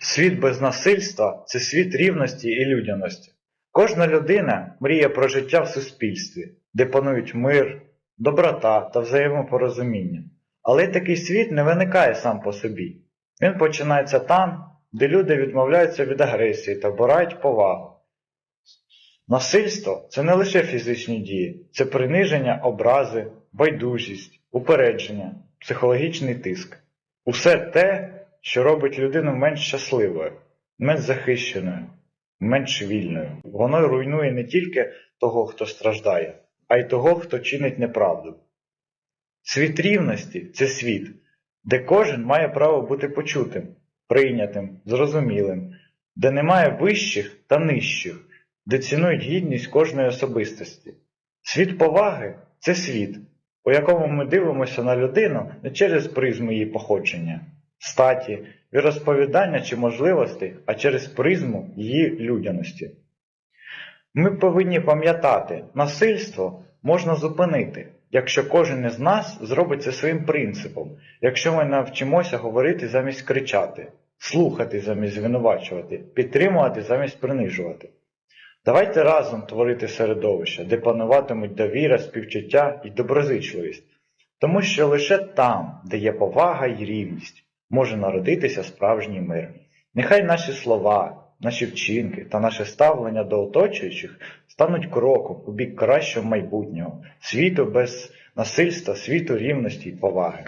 Світ без насильства це світ рівності і людяності. Кожна людина мріє про життя в суспільстві, де панують мир, доброта та взаємопорозуміння. Але такий світ не виникає сам по собі. Він починається там, де люди відмовляються від агресії та борають повагу. Насильство це не лише фізичні дії, це приниження, образи, байдужість, упередження, психологічний тиск. Усе те, що робить людину менш щасливою, менш захищеною, менш вільною. Воно руйнує не тільки того, хто страждає, а й того, хто чинить неправду. Світ рівності це світ, де кожен має право бути почутим, прийнятим, зрозумілим, де немає вищих та нижчих, де цінують гідність кожної особистості. Світ поваги це світ, у якому ми дивимося на людину не через призму її походження, статі, віросповідання чи можливостей, а через призму її людяності. Ми повинні пам'ятати, насильство можна зупинити, якщо кожен із нас зробить це своїм принципом, якщо ми навчимося говорити замість кричати, слухати замість звинувачувати, підтримувати замість принижувати. Давайте разом творити середовище, де пануватимуть довіра, співчуття і доброзичливість, тому що лише там, де є повага і рівність, може народитися справжній мир. Нехай наші слова, наші вчинки та наше ставлення до оточуючих стануть кроком у бік кращого майбутнього, світу без насильства, світу рівності і поваги.